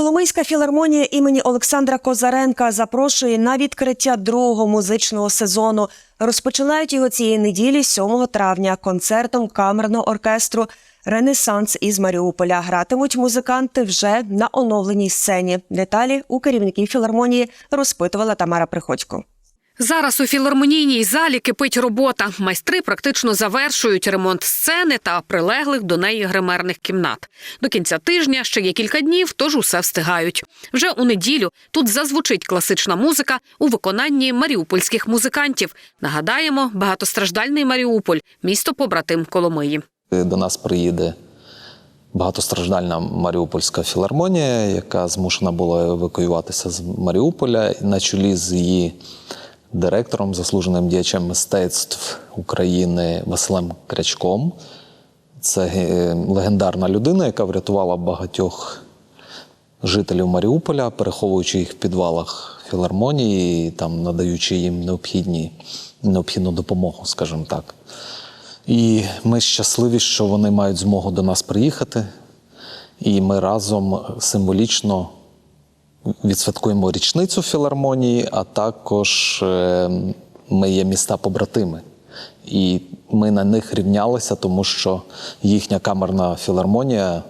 Коломийська філармонія імені Олександра Козаренка запрошує на відкриття другого музичного сезону. Розпочинають його цієї неділі, 7 травня, концертом камерного оркестру Ренесанс із Маріуполя. Гратимуть музиканти вже на оновленій сцені. Деталі у керівників філармонії розпитувала Тамара Приходько. Зараз у філармонійній залі кипить робота. Майстри практично завершують ремонт сцени та прилеглих до неї гримерних кімнат. До кінця тижня ще є кілька днів, тож усе встигають. Вже у неділю тут зазвучить класична музика у виконанні маріупольських музикантів. Нагадаємо, багатостраждальний Маріуполь місто побратим Коломиї. До нас приїде багатостраждальна Маріупольська філармонія, яка змушена була евакуюватися з Маріуполя на чолі з її директором, заслуженим діячем мистецтв України Василем Крячком. Це е, легендарна людина, яка врятувала багатьох жителів Маріуполя, переховуючи їх в підвалах філармонії, там надаючи їм необхідні, необхідну допомогу, скажімо так. І ми щасливі, що вони мають змогу до нас приїхати, і ми разом символічно відсвяткуємо річницю філармонії, а також е, ми є міста-побратими. І ми на них рівнялися, тому що їхня камерна філармонія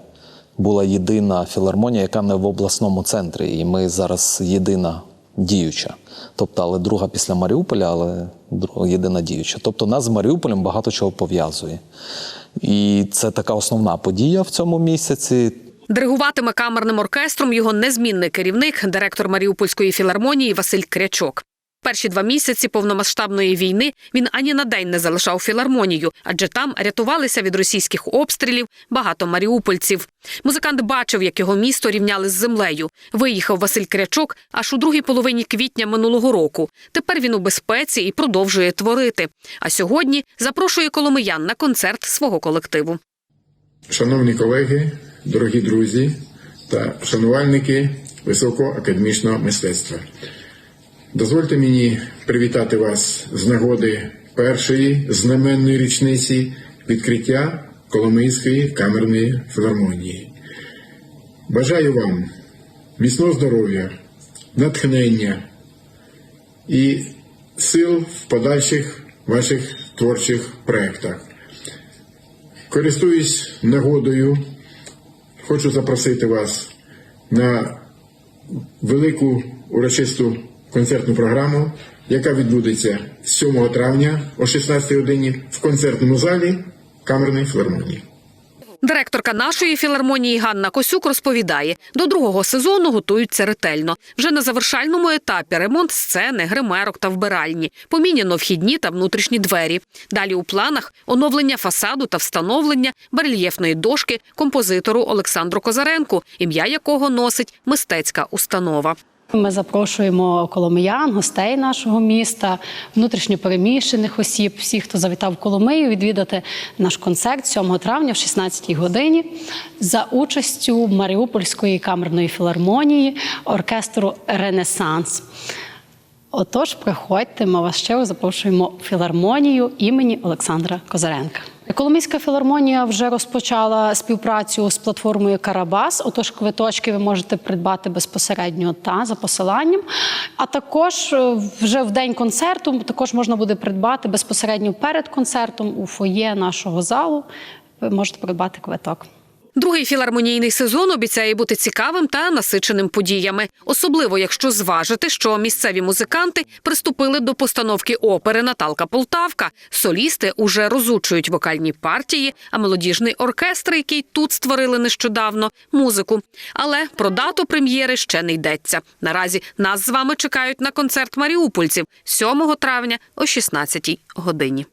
була єдина філармонія, яка не в обласному центрі. І ми зараз єдина діюча. Тобто, але друга після Маріуполя, але єдина діюча. Тобто нас з Маріуполем багато чого пов'язує. І це така основна подія в цьому місяці. Диригуватиме камерним оркестром його незмінний керівник, директор Маріупольської філармонії Василь Крячок. Перші два місяці повномасштабної війни він ані на день не залишав філармонію, адже там рятувалися від російських обстрілів багато маріупольців. Музикант бачив, як його місто рівняли з землею. Виїхав Василь Крячок аж у другій половині квітня минулого року. Тепер він у безпеці і продовжує творити. А сьогодні запрошує коломиян на концерт свого колективу. Шановні колеги, дорогі друзі та шанувальники високого академічного мистецтва. Дозвольте мені привітати вас з нагоди першої знаменної річниці відкриття Коломийської камерної філармонії. Бажаю вам міцного здоров'я, натхнення і сил в подальших ваших творчих проєктах. Користуюсь нагодою, хочу запросити вас на велику урочисту концертну програму, яка відбудеться 7 травня о 16 годині в концертному залі Камерної філармонії. Директорка нашої філармонії Ганна Косюк розповідає, до другого сезону готуються ретельно. Вже на завершальному етапі ремонт сцени, гримерок та вбиральні, поміняно вхідні та внутрішні двері. Далі у планах оновлення фасаду та встановлення барельєфної дошки композитору Олександру Козаренку, ім'я якого носить мистецька установа. Ми запрошуємо коломиян, гостей нашого міста, внутрішньопереміщених осіб, всіх, хто завітав в Коломию, відвідати наш концерт 7 травня в 16 годині за участю Маріупольської камерної філармонії оркестру Ренесанс. Отож, приходьте, ми вас ще запрошуємо в філармонію імені Олександра Козаренка. Коломийська філармонія вже розпочала співпрацю з платформою Карабас. Отож, квиточки ви можете придбати безпосередньо та за посиланням. А також е, вже в день концерту також можна буде придбати безпосередньо перед концертом у фоє нашого залу. Ви можете придбати квиток. Другий філармонійний сезон обіцяє бути цікавим та насиченим подіями, особливо якщо зважити, що місцеві музиканти приступили до постановки опери Наталка Полтавка. Солісти уже розучують вокальні партії, а мелодіжний оркестр, який тут створили нещодавно, музику. Але про дату прем'єри ще не йдеться. Наразі нас з вами чекають на концерт маріупольців 7 травня о 16 годині.